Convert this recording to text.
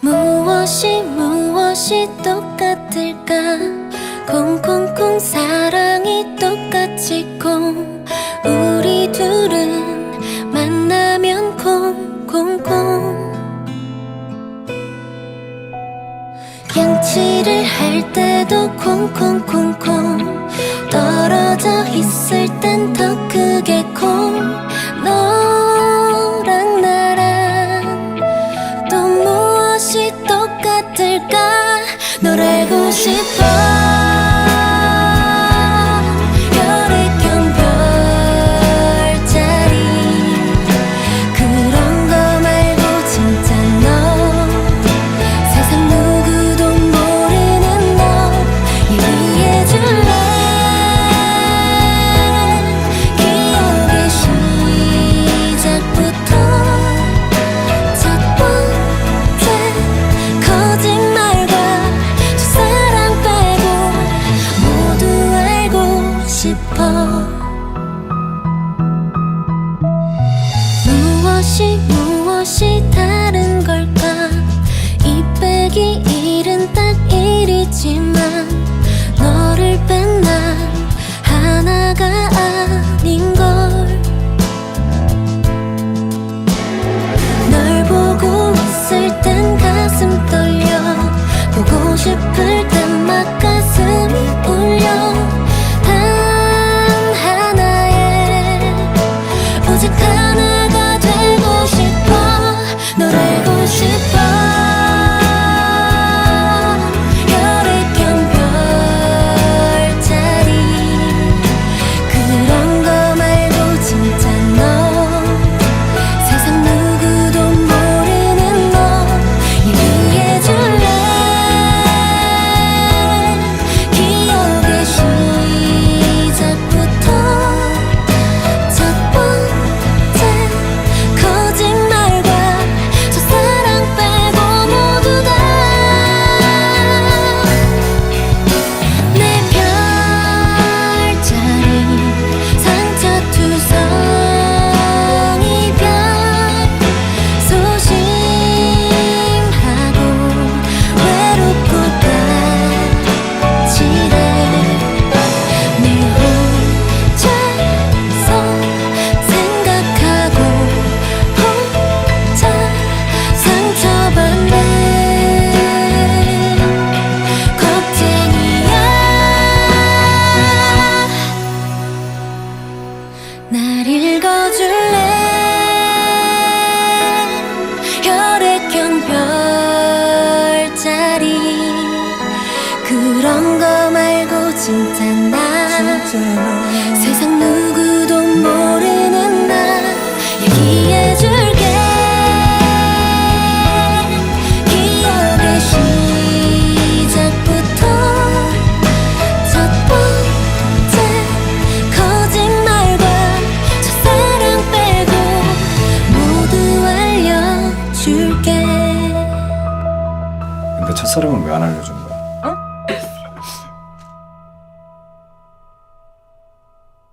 무엇이 무엇이 똑같을까? 콩콩콩 사랑이 똑같이 콩 우리 둘은 만나면 콩콩콩. 양치를 할 때도 콩콩콩콩. 떨어져 있을 땐 더 크게 콩. 너랑 나랑 또 무엇이 똑같을까? 널 알고 싶어. 隔岸 진짜 나, 진짜 나. 세상 누구도 모르는 나 얘기해줄게 기억의 시작부터 첫 번째 거짓말과 첫사랑 빼고 모두 알려줄게 근데 첫사랑은 왜 안 알려줘?